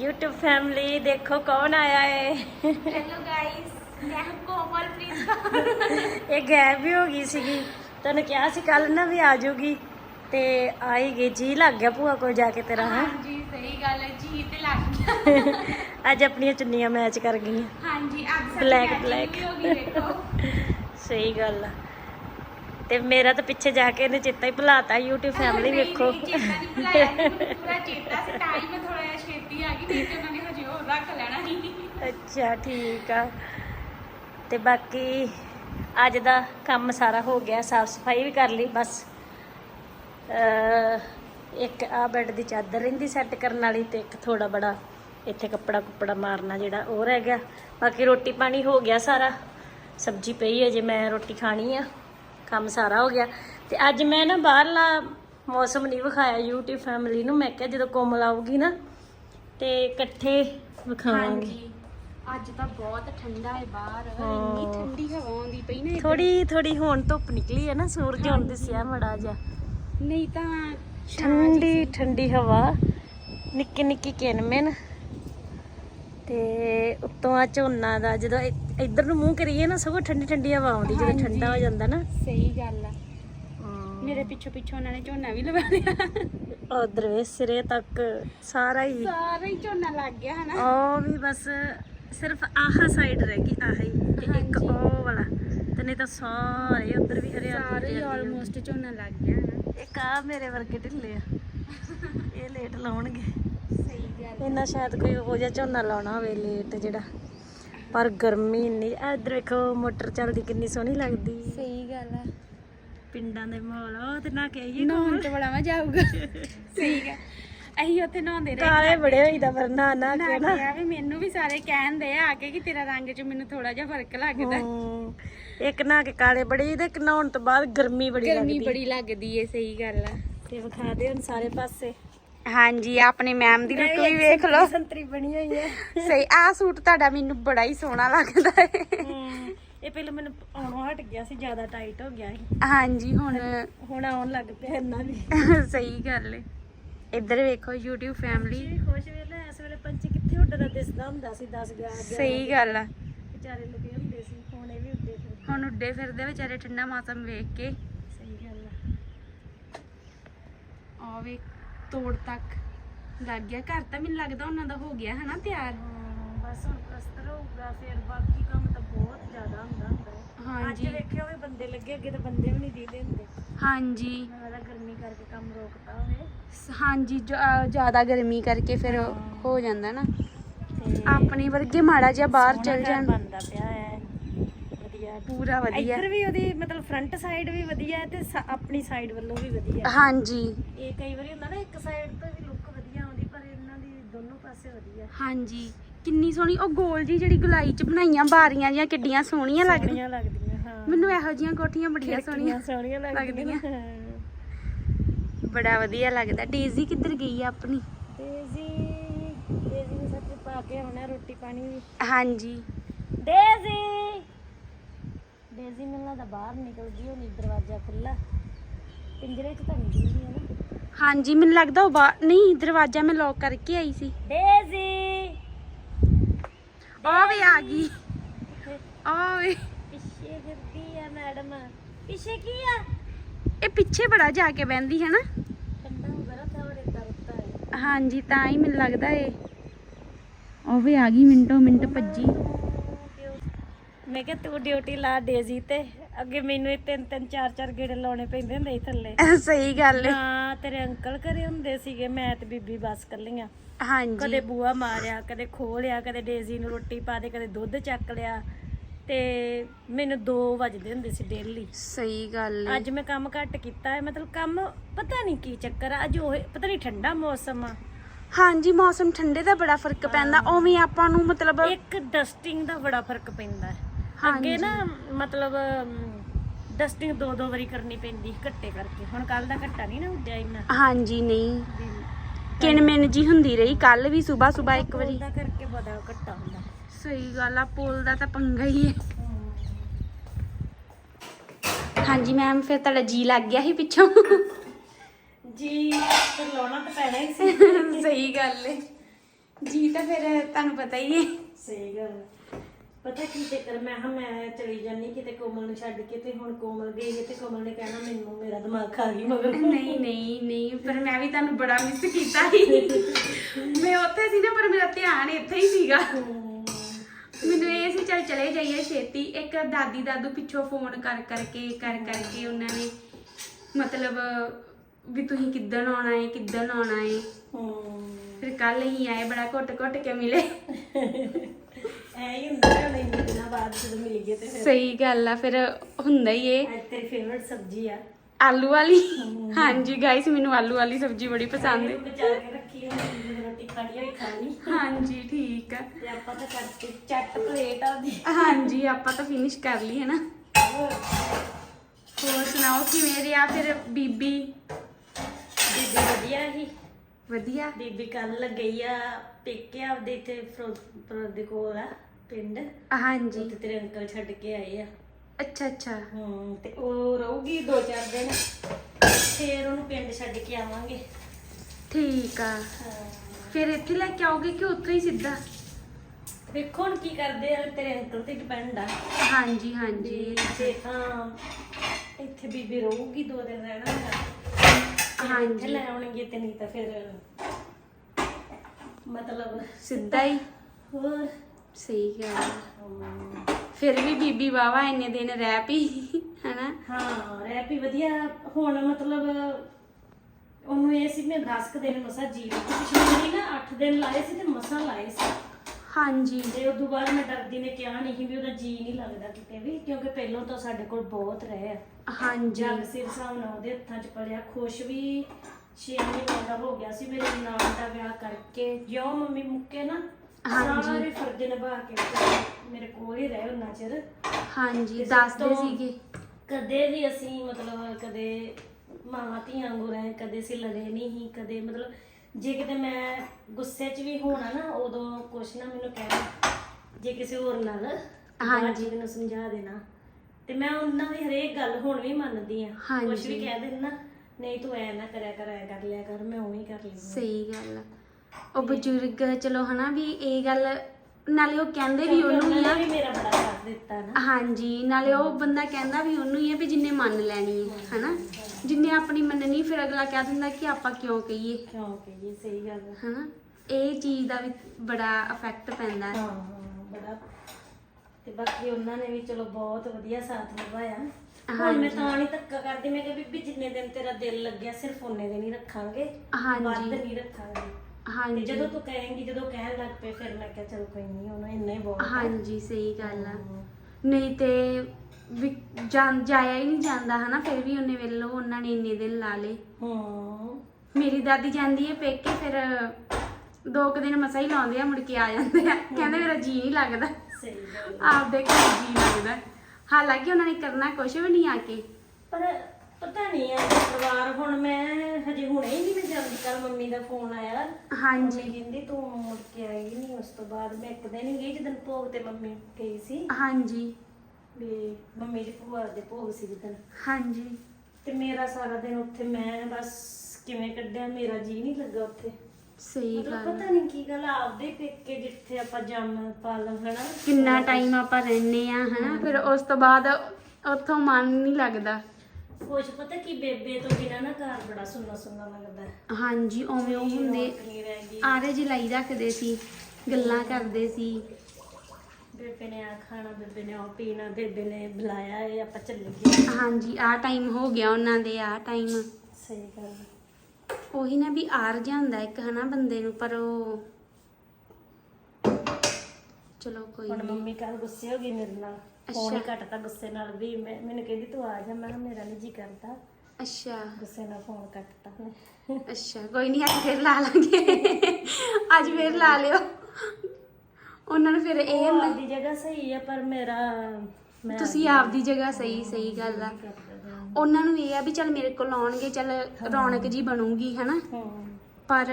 YouTube family ਦੇਖੋ ਕੌਣ ਆਇਆ ਏ। ਹੈਲੋ ਗਾਇਸ ਮੈਂ ਕੋਮਲ ਪ੍ਰੀਤ ਇਹ ਗੈਪ ਵੀ ਹੋ ਗਈ ਸੀਗੀ। ਤੈਨੂੰ ਕਿਹਾ ਸੀ ਕੱਲ ਨਾ ਵੀ ਆ ਜਾਊਗੀ। ਤੇ ਆਈ ਗਈ ਜੀ ਲੱਗ ਗਿਆ ਭੂਆ ਕੋਲ ਜਾ ਕੇ ਤੇਰਾ ਹਾਂ। ਜੀ ਸਹੀ ਗੱਲ ਹੈ ਜੀ ਤੇ ਲੱਗ ਗਿਆ। ਅੱਜ ਆਪਣੀਆਂ ਚੁੰਨੀਆਂ ਮੈਚ ਕਰ ਗਈਆਂ। ਹਾਂਜੀ ਅੱਜ ਬਲੈਕ ਬਲੈਕ ਸਹੀ ਗੱਲ ਆ। ਤੇ ਮੇਰਾ ਤਾਂ ਪਿੱਛੇ ਜਾ ਕੇ ਇਹਨੇ ਚੇਤਾ ਹੀ ਭੁਲਾਤਾ YouTube ਫੈਮਿਲੀ ਵੇਖੋ। ਪੂਰਾ ਚੇਤਾ ਸੀ ਟਾਈਮ ਥੋੜਾ ਜਿਹਾ ਅੱਛਾ, ਠੀਕ ਆ। ਤੇ ਬਾਕੀ ਅੱਜ ਦਾ ਕੰਮ ਸਾਰਾ ਹੋ ਗਿਆ, ਸਾਫ਼ ਸਫ਼ਾਈ ਵੀ ਕਰ ਲਈ ਬਸ। ਇੱਕ ਆ ਬੈੱਡ ਦੀ ਚਾਦਰ ਰਹਿੰਦੀ ਸੈੱਟ ਕਰਨ ਵਾਲੀ ਤੇ ਇੱਕ ਥੋੜਾ ਬੜਾ ਇੱਥੇ ਕੱਪੜਾ ਕੁੱਪੜਾ ਮਾਰਨਾ ਜਿਹੜਾ ਉਹ ਰਹਿ ਗਿਆ। ਬਾਕੀ ਰੋਟੀ ਪਾਣੀ ਹੋ ਗਿਆ ਸਾਰਾ। ਸਬਜ਼ੀ ਪਈ ਹੈ ਜੇ ਮੈਂ ਰੋਟੀ ਖਾਣੀ ਆ। ਕੰਮ ਸਾਰਾ ਹੋ ਗਿਆ। ਤੇ ਅੱਜ ਮੈਂ ਨਾ ਬਾਹਰਲਾ ਮੌਸਮ ਨਹੀਂ ਵਿਖਾਇਆ, YouTube ਫੈਮਿਲੀ ਨੂੰ ਮੈਂ ਕਿਹਾ ਜਦੋਂ ਕੋਮਲ ਆਊਗੀ ਨਾ ਤੇ ਇਕੱਠੇ ਵਿਖਾਵਾਂਗੇ। ਹਾਂਜੀ ਅੱਜ ਤਾਂ ਬਹੁਤ ਠੰਡਾ ਹੈ ਬਾਹਰ। ਹਾਂ। ਇੰਨੀ ਠੰਡੀ ਹਵਾ ਆਉਂਦੀ ਪਈ ਨਾ ਇੱਧਰ। ਥੋੜੀ ਥੋੜੀ ਹੁਣ ਧੁੱਪ ਨਿਕਲੀ ਹੈ ਨਾ ਸੂਰਜ ਹੁਣ ਦਿਸਿਆ ਮੜਾ ਜਾ ਨਹੀਂ ਤਾਂ ਠੰਡੀ ਠੰਡੀ ਹਵਾ ਨਿੱਕੀ ਨਿੱਕੀ ਕਿਨਮਨ। ਤੇ ਉੱਤੋਂ ਆ ਝੋਨਾ ਦਾ ਜਦੋਂ ਇ- ਇੱਧਰ ਨੂੰ ਮੂੰਹ ਕਰੀਏ ਨਾ ਸਗੋਂ ਠੰਡੀ ਠੰਡੀ ਹਵਾ ਆਉਂਦੀ ਜਦੋਂ ਹਾਂਜੀ। ਠੰਡਾ ਹੋ ਜਾਂਦਾ ਨਾ। ਸਹੀ ਗੱਲ ਆ। ਮੇਰੇ ਪਿੱਛੋਂ ਪਿੱਛੋਂ ਉਹਨਾਂ ਨੇ ਝੋਨਾ ਵੀ ਲਵਾ ਲਿਆ। ਉਧਰ ਵੇ ਸਿਰੇ ਤੱਕ ਸਾਰਾ ਹੀ। ਸਾਰਾ ਹੀ ਝੋਨਾ ਲੱਗ ਗਿਆ ਹਨਾ। ਉਹ ਵੀ ਬਸ ਸਿਰਫ ਆਹ ਸਾਈਡ ਰਹਿ ਗਈ ਆਹ ਹੀ ਤੇ ਇੱਕ। ਉਹ ਵਾਲਾ। ਤੇ ਨਹੀਂ ਤਾਂ ਸਾਰੇ ਉਧਰ ਵੀ ਹਰਿਆਲੀ ਸਾਰੇ ਹੀ। ਆਲਮੋਸਟ ਝੋਨਾ ਲੱਗ ਗਿਆ ਹਨਾ। ਇੱਕ ਆ ਮੇਰੇ ਵਰਗੇ ਢਿੱਲੇ ਆ। ਇਹ ਲੇਟ ਲਾਉਣਗੇ। ਸਹੀ ਗੱਲ ਇੰਨਾ ਸ਼ਾਇਦ ਕੋਈ ਉਹ ਜਿਹਾ ਝੋਨਾ ਲਾਉਣਾ ਹੋਵੇ ਲੇਟ ਜਿਹੜਾ। ਪਰ ਗਰਮੀ ਇੰਨੀ ਇੱਧਰ ਵੇਖੋ ਮੋਟਰ ਚੱਲਦੀ ਕਿੰਨੀ ਸੋਹਣੀ ਲੱਗਦੀ। ਸਹੀ ਗੱਲ ਆ। ਪਿੰਡਾਂ ਦੇ ਮਾਹੌਲ ਉਹ ਤੇ ਨਾ ਕਹੀਏ ਨਹਾਉਣ ਤੇ ਬੜਾ ਮਜ਼ਾ ਆਊਗਾ। ਸਹੀ ਗੱਲ ਅਸੀਂ ਉੱਥੇ ਨਹਾਉਂਦੇ ਰਹੇ ਕਾਲੇ ਬੜੇ ਹੋਈਦਾ ਪਰ ਨਾ ਨਾ। ਨਾ ਕੇ ਨਾ ਕਿਹਾ ਵੀ ਮੈਨੂੰ ਵੀ ਸਾਰੇ ਕਹਿੰਦੇ ਆ ਕੇ ਕਿ ਤੇਰਾ ਰੰਗ 'ਚ ਮੈਨੂੰ ਥੋੜਾ ਜਿਹਾ ਫ਼ਰਕ ਲੱਗਦਾ। ਹਮ, ਇੱਕ ਨਾ ਕੇ ਕਾਲੇ ਬੜੇ ਤੇ ਇੱਕ ਨਹਾਉਣ ਤੋਂ ਬਾਅਦ ਗਰਮੀ ਬੜੀ ਗਰਮੀ ਲੱਗਦੀ ਬੜੀ ਲੱਗਦੀ ਏ ਸਹੀ ਗੱਲ ਆ। ਤੇ ਵਿਖਾ ਦੇ ਹੁਣ ਸਾਰੇ ਪਾਸੇ। ਹਾਂਜੀ ਆਪਣੇ ਮੈਮ ਦੀ ਲੁੱਕ ਵੀ ਵੇਖ ਲਓ। ਸੰਤਰੀ ਬਣੀ ਹੋਈ ਹੈ ਸਹੀ ਆ ਸੂਟ ਤੁਹਾਡਾ ਮੈਨੂੰ ਬੜਾ ਹੀ ਸੋਹਣਾ ਲੱਗਦਾ ਹੈ। ਇਹ ਪਹਿਲਾਂ ਮੈਨੂੰ ਆਉਣੋਂ ਹਟ ਗਿਆ ਸੀ ਜ਼ਿਆਦਾ ਟਾਈਟ ਹੋ ਗਿਆ ਸੀ। ਹਾਂਜੀ ਹੁਣ ਹੁਣ ਆਉਣ ਲੱਗ ਪਿਆ ਇੰਨਾ ਵੀ। ਸਹੀ ਗੱਲ ਏ। ਇੱਧਰ ਵੇਖੋ YouTube ਫੈਮਿਲੀ ਖੁਸ਼ ਵੇਲੇ ਇਸ ਵੇਲੇ ਪੰਛੀ ਕਿੱਥੇ ਉੱਡਦਾ ਦਿਸਦਾ ਹੁੰਦਾ ਸੀ 10 11 ਸਹੀ ਗੱਲ ਆ। ਵਿਚਾਰੇ ਲੱਗੇ ਹੁੰਦੇ ਸੀ ਹੁਣ ਇਹ ਵੀ ਉੱਡੇ ਫਿਰ ਹੁਣ ਉੱਡੇ ਫਿਰਦੇ ਵਿਚਾਰੇ ਠੰਡਾ ਮੌਸਮ ਵੇਖ ਕੇ। ਸਹੀ ਗੱਲ ਆ। ਆ ਵੇ ਤੋੜ ਤੱਕ ਲੱਗ ਗਿਆ। ਘਰ ਤਾਂ ਮੈਨੂੰ ਲੱਗਦਾ ਉਹਨਾਂ ਦਾ ਹੋ ਗਿਆ ਹਨਾ ਤਿਆਰ? ਬਸ ਹੁਣ ਪਲਸਤਰ ਹੋਊਗਾ ਫਿਰ ਬਾਕੀ ਕੰਮ ਬਹੁਤ ਜ਼ਿਆਦਾ ਹੁੰਦਾ ਹੁੰਦਾ ਹੈ। ਅੱਜ ਹਾਂਜੀ। ਵੇਖਿਓ ਵੀ ਬੰਦੇ ਲੱਗੇ ਅੱਗੇ ਤਾਂ ਬੰਦੇ ਵੀ ਨਹੀਂ ਦੀਦੇ। ਹੁੰਦੇ ਹਾਂਜੀ। ਮੈਨੂੰ ਲੱਗਦਾ ਗਰਮੀ ਕਰਕੇ ਕੰਮ ਰੋਕਤਾ ਹੋਵੇ। ਸ- ਹਾਂਜੀ ਜ਼ਿਆਦਾ ਗਰਮੀ ਕਰਕੇ ਫਿਰ ਹਾਂ। ਹੋ ਜਾਂਦਾ ਨਾ। ਤੇ ਆਪਣੇ ਵਰਗੇ ਮਾੜਾ ਜਿਹਾ ਬਾਹਰ ਸੋਹਣਾ ਚਲ ਘਰ ਜਾਣ। ਬਣਦਾ ਪਿਆ ਹੈ। ਵਧੀਆ। ਪੂਰਾ ਵਧੀਆ। ਇੱਧਰ ਵੀ ਉਹਦੀ ਮਤਲਬ ਫਰੰਟ ਸਾਈਡ ਵੀ ਵਧੀਆ ਹੈ ਤੇ ਸ- ਆਪਣੀ ਸਾਈਡ ਵੱਲੋਂ ਵੀ ਵਧੀਆ ਹੈ। ਹਾਂਜੀ। ਇਹ ਕਈ ਵਾਰੀ ਹੁੰਦਾ ਨਾ ਇੱਕ ਸਾਈਡ ਤੋਂ ਵੀ ਲੁੱਕ ਵਧੀਆ ਆਉਂਦੀ ਪਰ ਇਹਨਾਂ ਦੀ ਦੋਨੋਂ ਪਾਸੇ ਵਧੀਆ ਹਾਂਜੀ। ਕਿੰਨੀ ਸੋਹਣੀ ਉਹ ਗੋਲ ਜੀ ਜਿਹੜੀ ਗੁਲਾਈ ਚ ਬਣਾਈਆਂ ਬਾਰੀਆਂ ਜੀਆਂ ਕਿੱਡੀਆਂ ਸੋਹਣੀਆਂ ਲੱਗਦੀਆਂ। ਸੋਹਣੀਆਂ ਲੱਗਦੀਆਂ ਹਾਂ। ਮੈਨੂੰ ਇਹੋ ਜੀਆਂ ਕੋਠੀਆਂ ਬੜੀਆਂ ਸੋਹਣੀਆਂ ਲੱਗਦੀਆਂ। ਬੜਾ ਵਧੀਆ ਲੱਗਦਾ। ਡੇਜ਼ੀ ਕਿੱਧਰ ਗਈ ਆ ਆਪਣੀ? ਡੇਜ਼ੀ ਡੇਜ਼ੀ ਨੂੰ ਸੱਚ ਪਾ ਕੇ ਆਉਣਾ ਰੋਟੀ ਪਾਣੀ। ਹਾਂਜੀ। ਡੇਜ਼ੀ! ਡੇਜ਼ੀ ਮੈਨੂੰ ਲੱਗਦਾ ਬਾਹਰ ਨਿਕਲ ਗਈ ਹੋਣੀ ਦਰਵਾਜ਼ਾ ਖੁੱਲਾ ਪਿੰਜਰੇ 'ਚ ਤਾਂ ਨਹੀਂ ਗਈ ਹੈ ਨਾ ਹਾਂਜੀ ਮੈਨੂੰ ਲੱਗਦਾ ਉਹ ਬਾਹਰ ਨਹੀਂ ਦਰਵਾਜ਼ਾ ਮੈਂ ਲੌਕ ਕਰਕੇ ਆਈ ਸੀ। ਡੇਜ਼ੀ! ਉਹ ਵੀ ਆ ਗਈ। ਉਹ ਵੀ। ਪਿੱਛੇ ਫਿਰਦੀ ਆ ਮੈਡਮ। ਪਿੱਛੇ ਕੀ ਆ? ਇਹ ਪਿੱਛੇ ਬੜਾ ਜਾ ਕੇ ਬਹਿੰਦੀ ਹੈ ਨਾ। ਠੰਡਾ ਹੋ ਗਿਆ ਨਾ ਥੋੜੇ ਤਰਤਾ ਹੈ। ਹਾਂਜੀ ਤਾਂ ਹੀ ਮੈਨੂੰ ਲੱਗਦਾ ਏ ਉਹ ਵੀ ਆ ਗਈ ਮਿੰਟੋ ਮਿੰਟ ਭੱਜੀ। ਮੈਂ ਕਿਹਾ ਤੂੰ ਡਿਊਟੀ ਲਾ ਡੇਜ਼ੀ ਤੇ। ਅੱਗੇ ਮੈਨੂੰ ਇਹ ਤਿੰਨ ਤਿੰਨ ਚਾਰ ਚਾਰ ਗੇੜੇ ਲਾਉਣੇ ਪੈਂਦੇ ਹੁੰਦੇ ਸੀ ਥੱਲੇ। ਸਹੀ ਗੱਲ ਏ। ਹਾਂ ਤੇਰੇ ਅੰਕਲ ਘਰੇ ਹੁੰਦੇ ਸੀਗੇ ਮੈਂ ਤੇ ਬੀਬੀ ਬਸ ਕੱਲੀਆਂ ਕਦੇ ਹਾਂਜੀ ਬੂਆ ਮਾਰਿਆ ਕਦੇ ਖੋਲਿਆ ਕਦੇ ਡੇਜ਼ੀ ਨੂੰ ਰੋਟੀ ਪਾ ਦੇ ਕਦੇ ਦੁੱਧ ਚੱਕ ਲਿਆ। ਤੇ ਮੈਨੂੰ 2 ਵਜਦੇ ਹੁੰਦੇ ਸੀ ਡੇਲੀ। ਸਹੀ ਗੱਲ ਏ। ਅੱਜ ਮੈਂ ਕੰਮ ਘੱਟ ਕੀਤਾ ਹੈ ਮਤਲਬ ਕੰਮ ਪਤਾ ਨਹੀਂ ਕੀ ਚੱਕਰ ਆ ਅੱਜ ਉਹ ਪਤਾ ਨਹੀਂ ਠੰਡਾ ਮੌਸਮ ਆ। ਹਾਂਜੀ ਮੌਸਮ ਠੰਡੇ ਦਾ ਬੜਾ ਫ਼ਰਕ ਪੈਂਦਾ ਉਵੇਂ ਆਪਾਂ ਨੂੰ ਮਤਲਬ ਇੱਕ ਡਸਟਿੰਗ ਦਾ ਬੜਾ ਫ਼ਰਕ ਪੈਂਦਾ ਹੈ। ਅੱਗੇ ਨਾ ਮਤਲਬ ਡਸਟਿੰਗ ਦੋ ਦੋ ਵਾਰੀ ਕਰਨੀ ਪੈਂਦੀ ਘੱਟੇ ਕਰਕੇ। ਹੁਣ ਕੱਲ ਦਾ ਘੱਟਾ ਨਹੀਂ ਨਾ ਉੱਡਿਆ ਇੰਨਾ। ਹਾਂਜੀ ਨਹੀਂ। ਕਿਣਮਿਣ ਜੀ ਹੁੰਦੀ ਰਹੀ ਕੱਲ ਵੀ ਸਵੇਰ ਸਵੇਰ ਇੱਕ ਵਾਰੀ। ਦਾ ਕਰਕੇ ਬੜਾ ਘੱਟਾ ਹੁੰਦਾ। ਸਹੀ ਗੱਲ ਆ ਪੁੱਲ ਦਾ ਤਾਂ ਪੰਗਾ ਹੀ ਹੈ। ਹਾਂਜੀ ਮੈਮ ਫਿਰ ਤੁਹਾਡਾ ਜੀ ਲੱਗ ਗਿਆ ਸੀ ਪਿੱਛੋਂ। ਜੀ ਫਿਰ ਲਾਉਣਾ ਤਾਂ ਪੈਣਾ ਹੀ ਸੀ। ਸਹੀ ਗੱਲ ਏ। ਜੀ ਤਾਂ ਫਿਰ ਤੁਹਾਨੂੰ ਪਤਾ ਹੀ ਹੈ ਸਹੀ ਗੱਲ। ਹੈ। ਪਤਾ ਕੀ ਚੱਕਰ ਮੈਂ ਹਾਂ ਮੈਂ ਚਲੀ ਜਾਨੀ ਕਿਤੇ ਕੋਮਲ ਨੂੰ ਛੱਡ ਕੇ ਤੇ ਹੁਣ ਕੋਮਲ ਗਈ ਹੈ ਤੇ ਕੋਮਲ ਨੇ ਕਹਿਣਾ ਮੈਨੂੰ ਮੇਰਾ ਦਿਮਾਗ ਖਾ ਗਈ ਮਗਰ। ਨਹੀਂ ਨਹੀਂ ਨਹੀਂ ਪਰ ਮੈਂ ਵੀ ਤੁਹਾਨੂੰ ਬੜਾ ਮਿਸ ਕੀਤਾ ਸੀ। ਮੈਂ ਉੱਥੇ ਸੀ ਨਾ ਪਰ ਮੇਰਾ ਧਿਆਨ ਇੱਥੇ ਹੀ ਸੀਗਾ। ਮੈਨੂੰ ਇਹ ਸੀ ਚੱਲ ਚਲੇ ਜਾਈਏ ਛੇਤੀ। ਇੱਕ ਦਾਦੀ ਦਾਦੂ ਪਿੱਛੋਂ ਫੋਨ ਕਰ ਕਰਕੇ ਕਰ ਕਰਕੇ ਉਹਨਾਂ ਨੇ ਮਤਲਬ ਵੀ ਤੁਸੀਂ ਕਿੱਦਣ ਆਉਣਾ ਹੈ ਕਿੱਦਣ ਆਉਣਾ ਹੂੰ। ਫਿਰ ਕੱਲ ਹੀ ਆਏ ਬੜਾ ਘੁੱਟ ਘੁੱਟ ਕੇ ਮਿਲੇ। ਐ ਹੀ ਹੁੰਦਾ ਹੈ ਨਹੀਂ ਦਿਨਾਂ ਬਾਅਦ ਜਦੋਂ ਮਿਲ ਗਏ ਤੇ ਫਿਰ ਸਹੀ ਗੱਲ ਆ ਫਿਰ ਹੁੰਦਾ ਹੀ ਏ ਅੱਜ ਤੇਰੀ ਫੇਵਰਟ ਸਬਜ਼ੀ ਆ। ਆਲੂ ਵਾਲੀ? ਹਾਂਜੀ ਗਾਇਸ ਮੈਨੂੰ ਆਲੂ ਵਾਲੀ ਸਬਜ਼ੀ ਬੜੀ ਪਸੰਦ ਹੈ। ਇਹਨੂੰ ਬਚਾ ਕੇ ਰੱਖੀ ਹੋਈ ਜਦੋਂ ਰੋਟੀ ਖਾਣੀ ਹੋਈ ਖਾਣੀ। ਹਾਂਜੀ ਠੀਕ ਆ। ਤੇ ਆਪਾਂ ਤਾਂ ਕਰਕੇ ਚੱਟ ਪਲੇਟ ਆ ਹਾਂਜੀ ਆਪਾਂ ਤਾਂ ਫਿਨਿਸ਼ ਕਰ ਲਈ ਹੈ ਨਾ ਹੋਰ ਸੁਣਾਓ ਕਿਵੇਂ ਰਿਹਾ ਫਿਰ ਬੀਬੀ? ਬੀਬੀ ਵਧੀਆ ਹੀ ਵਧੀਆ। ਬੀਬੀ ਕੱਲ ਗਈ ਆ ਪੇਕੇ ਆਪਦੇ ਇੱਥੇ ਫਿਰੋਜ਼ਪੁਰ ਦੇ ਕੋਲ ਆ। ਪਿੰਡ। ਹਾਂਜੀ। ਉੱਥੇ ਤੇਰੇ ਅੰਕਲ ਛੱਡ ਕੇ ਆਏ ਆ। ਅੱਛਾ ਅੱਛਾ। ਹੂੰ ਤੇ ਉਹ ਰਹੂਗੀ ਦੋ ਚਾਰ ਦਿਨ। ਫੇਰ ਉਹਨੂੰ ਪਿੰਡ ਛੱਡ ਕੇ ਆਵਾਂਗੇ। ਠੀਕ ਆ। ਫਿਰ ਇੱਥੇ ਲੈ ਕੇ ਆਓਗੇ ਕਿ ਉੱਥੇ ਹੀ ਸਿੱਧਾ? ਵੇਖੋ ਹੁਣ ਕੀ ਕਰਦੇ ਆ ਤੇਰੇ ਅੰਕਲ ਤੇ ਡਿਪੈਂਡ ਆ। ਹਾਂਜੀ ਹਾਂਜੀ। ਤੇ ਤਾਂ ਇੱਥੇ ਬੀਬੀ ਰਹੂਗੀ ਦੋ ਦਿਨ ਰਹਿਣਾ ਹੈਗਾ। ਹਾਂਜੀ। ਲੈ ਆਉਣਗੇ ਤੇ ਨਹੀਂ ਤਾਂ ਫਿਰ ਮਤਲਬ ਸਿੱਧਾ ਹੀ? ਹੋਰ। ਸਹੀ ਗੱਲ ਆ। ਫਿਰ ਵੀ ਬੀਬੀ ਵਾਵਾ ਇੰਨੇ ਦਿਨ ਰਹਿ ਪਈ ਹਨਾ? ਹਾਂ ਰਹਿ ਵੀ ਵਧੀਆ। ਹੁਣ ਮਤਲਬ ਉਹਨੂੰ ਇਹ ਸੀ ਮੈਂ 10 ਕੁ ਦਿਨ ਮਸਾ ਜੀ ਪਿਛਲੇ ਵਾਰੀ ਨਾ 8 ਦਿਨ ਲਾਏ ਸੀ ਤੇ ਮਸਾ ਲਾਏ ਸੀ। ਹਾਂਜੀ। ਤੇ ਉਦੋਂ ਬਾਅਦ ਮੈਂ ਡਰਦੀ ਨੇ ਕਿਹਾ ਨਹੀਂ ਵੀ ਉਹਦਾ ਜੀ ਨਹੀਂ ਲੱਗਦਾ ਕਿਤੇ ਵੀ ਕਿਉਂਕਿ ਪਹਿਲਾਂ ਤਾਂ ਸਾਡੇ ਕੋਲ ਬਹੁਤ ਰਹੇ ਆ। ਹਾਂਜੀ। ਜੱਗ ਸਿਰ ਨਾਲ ਉਹਦੇ ਹੱਥਾਂ 'ਚ ਪੜਿਆ ਖੁਸ਼ ਵੀ 6 ਮਹੀਨੇ ਦਾ ਹੋ ਗਿਆ ਸੀ ਮੇਰੇ ਨਾਲ ਦਾ ਵਿਆਹ ਕਰਕੇ। ਜਿਉਂ ਮੰਮੀ ਮੁੱਕੇ ਨਾ ਹਾਂਜੀ। ਸਾਰੇ ਫਰਜ਼ ਨਿਭਾ ਕੇ ਮੇਰੇ ਕੋਲ ਹੀ ਰਹੇ ਉਹਨਾਂ ਚਿਰ ਹਾਂਜੀ ਦੱਸਦੇ ਤੋਂ- ਸੀਗੇ ਕਦੇ ਵੀ ਅਸੀਂ ਮਤਲਬ ਕਦੇ ਮਾਵਾਂ ਧੀਆਂ ਵਾਂਗੂ ਰਹੇ ਕਦੇ ਅਸੀਂ ਲੜੇ ਨਹੀਂ ਹੀ ਕਦੇ ਮਤਲਬ ਜੇ ਕਿਤੇ ਮੈਂ ਗੁੱਸੇ 'ਚ ਵੀ ਹੋਣਾ ਨਾ ਉਦੋਂ ਕੁਛ ਨਾ ਮੈਨੂੰ ਕਹਿਣਾ ਜੇ ਕਿਸੇ ਹੋਰ ਨਾਲ ਹਾਂਜੀ। ਬਾਜੀ ਮੈਨੂੰ ਸਮਝਾ ਦੇਣਾ ਤੇ ਮੈਂ ਉਹਨਾਂ ਦੀ ਹਰੇਕ ਗੱਲ ਹੁਣ ਵੀ ਮੰਨਦੀ ਆ ਕੁਛ। ਵੀ ਕਹਿ ਦੇਣਾ ਨਹੀਂ ਤੂੰ ਐ ਨਾ ਕਰਿਆ ਕਰ ਐ ਕਰ ਲਿਆ ਕਰ ਮੈਂ ਉਵੇਂ ਹੀ ਕਰ ਲਈ ਸਹੀ ਗੱਲ ਆ। ਉਹ ਬਜ਼ੁਰਗ ਚਲੋ ਹਨਾ ਵੀ ਇਹ ਗੱਲ ਨਾਲੇ ਉਹ ਕਹਿੰਦੇ ਵੀ ਉਹਨੂੰ ਹੀ ਉਹਨਾਂ ਆ। ਨੇ ਵੀ ਮੇਰਾ ਬੜਾ ਸਾਥ ਦਿੱਤਾ ਨਾ। ਹਾਂਜੀ ਨਾਲੇ ਉਹ ਬੰਦਾ ਕਹਿੰਦਾ ਵੀ ਉਹਨੂੰ ਹੀ ਆ ਵੀ ਜਿੰਨੇ ਮੰਨ ਲੈਣੀ ਹੈ ਹਨਾ। ਜਿੰਨੇ ਆਪਣੀ ਮੰਨਣੀ ਫਿਰ ਅਗਲਾ ਕਹਿ ਦਿੰਦਾ ਕਿ ਆਪਾਂ ਕਿਉਂ ਕਹੀਏ? ਕਿਉਂ ਕਹੀਏ ਸਹੀ ਗੱਲ। ਹਨਾ। ਇਹ ਚੀਜ਼ ਦਾ ਵੀ ਬੜਾ ਇਫੈਕਟ ਪੈਂਦਾ। ਹਾਂ ਹੈ ਹਾਂ ਬੜਾ। ਤੇ ਬਾਕੀ ਉਹਨਾਂ ਨੇ ਵੀ ਚਲੋ ਬਹੁਤ ਵਧੀਆ ਸਾਥ ਨਿਭਾਇਆ। ਹੁਣ। ਮੈਂ ਤਾਂ ਨਹੀਂ ਧੱਕਾ ਕਰਦੀ ਮੈਂ ਕਿਹਾ ਬੀਬੀ ਜਿੰਨੇ ਦਿਨ ਤੇਰਾ ਦਿਲ ਲੱਗਿਆ ਸਿਰਫ ਉਹਨੇ ਦਿਨ ਹੀ ਰੱਖਾਂਗੇ। ਹਾਂਜੀ। ਵੱਧ ਨਹੀਂ ਰੱਖਾਂਗੇ। ਤੇ ਹਾਂਜੀ ਜਦੋਂ ਤੂੰ ਕਹੇਂਗੀ ਜਦੋਂ ਕਹਿਣ ਲੱਗ ਪਏ ਫਿਰ ਮੈਂ ਕਿਹਾ ਚਲ ਕੋਈ ਨਹੀਂ ਉਹਨਾਂ ਇੰਨਾ ਹੀ ਬਹੁਤ। ਹਾਂਜੀ ਸਹੀ ਗੱਲ ਆ। ਹਾਂ। ਨਹੀਂ ਤੇ ਵੀ ਜਾਂ- ਜਾਇਆ ਹੀ ਨਹੀਂ ਜਾਂਦਾ ਹਨਾ? ਫਿਰ ਵੀ ਉਹਨੇ ਵੇਲੋ ਉਹਨਾਂ ਨੇ ਇੰਨੇ ਦਿਨ ਲਾ ਲਏ। ਹਾਂ। ਮੇਰੀ ਦਾਦੀ ਜਾਂਦੀ ਹੈ ਪੇਕੇ ਫਿਰ ਦੋ ਕੁ ਦਿਨ ਮਸਾ ਹੀ ਲਾਉਂਦੇ ਆ ਮੁੜ ਕੇ ਆ ਜਾਂਦੇ ਆ। ਕਹਿੰਦੇ ਮੇਰਾ ਜੀ ਨਹੀਂ ਲੱਗਦਾ। ਸਹੀ ਗੱਲ ਆਪਦੇ ਘਰ ਜੀ ਲੱਗਦਾ। ਹਾਲਾਂਕਿ ਉਹਨਾਂ ਨੇ ਕਰਨਾ ਕੁਝ ਵੀ ਨਹੀਂ ਆ ਕੇ। ਪਰ ਪਤਾ ਨਹੀਂ ਆ ਪਰਿਵਾਰ ਹੁਣ ਮੈਂ ਹਜੇ ਹੁਣੇ ਹੀ ਨਹੀਂ ਮੈਂ ਜਾਂਦੀ ਕੱਲ ਮੰਮੀ ਦਾ ਫੋਨ ਆਇਆ। ਹਾਂਜੀ। ਮੰਮੀ ਕਹਿੰਦੀ ਤੂੰ ਮੁੜ ਕੇ ਆਈ ਨਹੀਂ ਉਸ ਤੋਂ ਬਾਅਦ ਮੈਂ ਇੱਕ ਦਿਨ ਗਈ ਜਦੋਂ ਭੋਗ ਤੇ ਮੰਮੀ ਗਈ ਸੀ। ਹਾਂਜੀ। ਵੀ ਮੰਮੀ ਦੀ ਭੂਆ ਦੇ ਭੋਗ ਸੀ ਜਿੱਦਣ। ਹਾਂਜੀ। ਤੇ ਮੇਰਾ ਸਾਰਾ ਦਿਨ ਉੱਥੇ ਮੈਂ ਬਸ ਕਿਵੇਂ ਕੱਢਿਆ ਮੇਰਾ ਜੀ ਨਹੀਂ ਲੱਗਾ ਉੱਥੇ। ਸਹੀ ਮਤਲਬ ਗੱਲ ਪਤਾ ਨਹੀਂ ਕੀ ਗੱਲ ਆ, ਆਪਦੇ ਪੇਕੇ ਜਿੱਥੇ ਆਪਾਂ ਜੰਮ ਪਾਲਮ ਹਨਾ? ਕਿੰਨਾ ਟਾਈਮ ਆਪਾਂ ਰਹਿੰਦੇ ਆ ਹਨਾ? ਫਿਰ ਉਸ ਤੋਂ ਬਾਅਦ ਉੱਥੋਂ ਮਨ ਨਹੀਂ ਲੱਗਦਾ। ਕੁਛ ਪਤਾ ਕੀ ਬੇਬੇ ਤੋਂ ਬਿਨਾ ਨਾ ਘਰ ਬੜਾ ਸੁੰਨਾ ਸੁੰਨਾ ਲੱਗਦਾ ਹੈ। ਹਾਂਜੀ ਉਵੇਂ ਉਹ ਹੁੰਦੇ ਨਹੀਂ ਰਹਿ ਗਈ। ਆਰੇ ਜਲਾਈ ਰੱਖਦੇ ਸੀ ਗੱਲਾਂ ਕਰਦੇ ਸੀ। ਬੇਬੇ ਨੇ ਆ ਖਾਣਾ ਬੇਬੇ ਨੇ ਉਹ ਪੀਣਾ ਬੇਬੇ ਨੇ ਬੁਲਾਇਆ ਇਹ ਆਪਾਂ ਚੱਲੇ ਗਏ। ਹਾਂਜੀ ਆ ਟਾਈਮ ਹੋ ਗਿਆ ਉਹਨਾਂ ਦੇ ਆ ਟਾਈਮ ਸਹੀ ਗੱਲ ਹੈ। ਉਹੀ ਨਾ ਵੀ ਆਰ ਜਾਂਦਾ ਇੱਕ ਹਨਾ ਬੰਦੇ ਨੂੰ ਪਰ ਉਹ ਚਲੋ ਕੋਈ ਹੁਣ ਨਹੀਂ ਮੰਮੀ ਕੱਲ ਗੁੱਸੇ ਹੋ ਗਈ ਮੇਰੇ ਨਾਲ। ਫੋਨ ਹੀ ਘਟਤਾ ਗੁੱਸੇ ਨਾਲ ਵੀ ਮੈਂ ਮੈਨੂੰ ਕਹਿੰਦੀ ਤੂੰ ਆ ਜਾ ਮੈਂ ਕਿਹਾ ਮੇਰਾ ਨਹੀਂ ਜੀ ਕਰਦਾ। ਅੱਛਾ। ਗੁੱਸੇ ਨਾਲ ਫੋਨ ਕੱਟਤਾ ਉਹਨੇ ਅੱਛਾ ਕੋਈ ਨਹੀਂ ਅੱਜ ਫੇਰ ਲਾ ਲਾਂਗੇ। ਅੱਜ ਫੇਰ ਲਾ ਲਿਓ। ਉਹਨਾਂ ਨੂੰ ਫਿਰ ਇਹ ਉਹ ਹੁੰਦਾ। ਆਪਦੀ ਜਗ੍ਹਾ ਸਹੀ ਆ ਪਰ ਮੇਰਾ ਮੈਂ ਤੁਸੀਂ ਆਪਦੀ ਜਗ੍ਹਾ ਸਹੀ ਸਹੀ ਗੱਲ ਆ। ਉਹਨਾਂ ਨੂੰ ਇਹ ਆ ਵੀ ਚੱਲ ਮੇਰੇ ਕੋਲ ਆਉਣਗੇ ਚੱਲ ਰੌਣਕ ਜੀ ਬਣੂਗੀ ਹਨਾ? ਹੂੰ। ਪਰ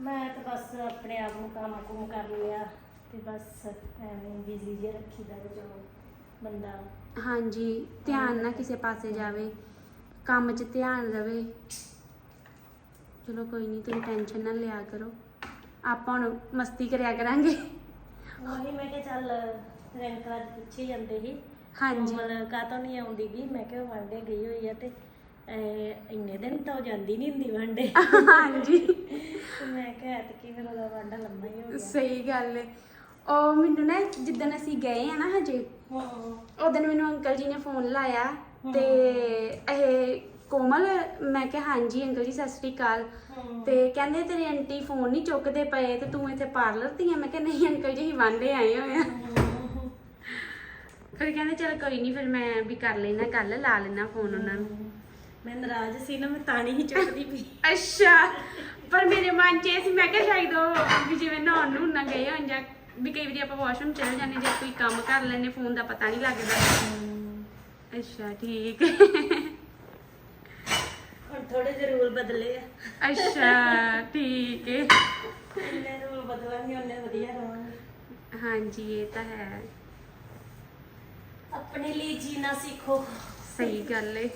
ਮੈਂ ਤਾਂ ਬਸ ਆਪਣੇ ਆਪ ਨੂੰ ਕੰਮ ਕੁਮ ਕਰ ਲਿਆ ਤੇ ਬਸ ਐਵੇਂ ਬਿਜ਼ੀ ਜੇ ਰੱਖੀਦਾ ਜੋ ਬੰਦਾ। ਹਾਂਜੀ ਧਿਆਨ ਨਾ ਕਿਸੇ ਪਾਸੇ ਜਾਵੇ ਕੰਮ 'ਚ ਧਿਆਨ ਰਵੇ। ਚਲੋ ਕੋਈ ਨਹੀਂ ਤੁਸੀਂ ਟੈਨਸ਼ਨ ਨਾ ਲਿਆ ਕਰੋ। ਆਪਾਂ ਹੁਣ ਮਸਤੀ ਕਰਿਆ ਕਰਾਂਗੇ। ਉਹੀ ਮੈਂ ਕਿਹਾ ਚੱਲ ਰੈਂਕਾ ਦੇ ਪਿੱਛੇ ਜਾਂਦੇ ਸੀ। ਹਾਂਜੀ। ਕੋਮਲ ਕਾਤੋਂ ਨਹੀਂ ਆਉਂਦੀ ਵੀ ਮੈਂ ਕਿਹਾ ਵਾਂਡੇ ਗਈ ਹੋਈ ਆ ਤੇ ਅਹ, ਇੰਨੇ ਦਿਨ ਤਾਂ ਉਹ ਜਾਂਦੀ ਨਹੀਂ ਹੁੰਦੀ ਵਾਂਡੇ ਹਾਂਜੀ। ਤੇ ਮੈਂ ਕਿਹਾ ਤੇ ਕੀ ਫਿਰ ਉਹਦਾ ਵਾਂਡਾ ਲੰਮਾ ਹੀ ਹੋ ਗਿਆ। ਸਹੀ ਗੱਲ ਹੈ ਉਹ ਮੈਨੂੰ ਨਾ ਜਿੱਦਣ ਅਸੀਂ ਗਏ ਆ ਨਾ ਹਜੇ ਹਾਂ। ਉਦੋਂ ਮੈਨੂੰ ਅੰਕਲ ਜੀ ਨੇ ਫੋਨ ਲਾਇਆ ਤੇ ਇਹ ਕੋਮਲ ਮੈਂ ਕਿਹਾ ਹਾਂਜੀ ਅੰਕਲ ਜੀ ਸਤਿ ਸ੍ਰੀ ਅਕਾਲ। ਤੇ ਕਹਿੰਦੇ ਤੇਰੀ ਆਂਟੀ ਫੋਨ ਨਹੀਂ ਚੁੱਕਦੇ ਪਏ ਤੇ ਤੂੰ ਇੱਥੇ ਪਾਰਲਰ ਦੀ ਆ? ਮੈਂ ਕਿਹਾ ਨਹੀਂ ਅੰਕਲ ਜੀ ਹੀ ਵਾਂਡੇ ਆਏ ਹੋਏ ਆ। ਫਿਰ ਕਹਿੰਦੇ ਚਲ ਕੋਈ ਨਹੀਂ ਫਿਰ ਮੈਂ ਵੀ ਕਰ ਲੈਣਾ ਕੱਲ ਲਾ ਲੈਣਾ ਫੋਨ ਉਹਨਾਂ ਨੂੰ। ਮੈਂ ਨਾਰਾਜ਼ ਸੀ ਨਾ ਮੈਂ ਤਾਣੀ ਹੀ ਚੁੱਕਦੀ ਪਈ। ਅੱਛਾ ਪਰ ਮੇਰੇ ਮਨ 'ਚ ਇਹ ਸੀ ਮੈਂ ਕਿਹਾ ਸ਼ਾਇਦ ਉਹ ਵੀ ਜਿਵੇਂ ਨਹਾਉਣ ਨੂੰ ਨਾ ਗਏ ਹੋਣ ਜਾਂ ਵੀ ਕਈ ਵਾਰੀ ਆਪਾਂ ਵਾਸ਼ਰੂਮ ਚਲੇ ਜਾਂਦੇ ਜਾਂ ਕੋਈ ਕੰਮ ਕਰ ਲੈਂਦੇ ਫੋਨ ਦਾ ਪਤਾ ਨਹੀਂ ਲੱਗਦਾ। ਅੱਛਾ ਠੀਕ। ਹੁਣ ਥੋੜੇ ਜਿਹੇ ਰੂਲ ਬਦਲੇ ਆ। ਅੱਛਾ ਠੀਕ। ਹੈ ਇੰਨੇ ਰੂਲ ਬਦਲਾਂਗੇ ਉਹਨੇ ਵਧੀਆ ਰਹਾਂਗੇ ਹਾਂਜੀ ਇਹ ਤਾਂ ਹੈ। ਆਪਣੇ ਲਈ ਜੀਣਾ ਸਿੱਖੋ। ਸਹੀ ਗੱਲ ਹੈ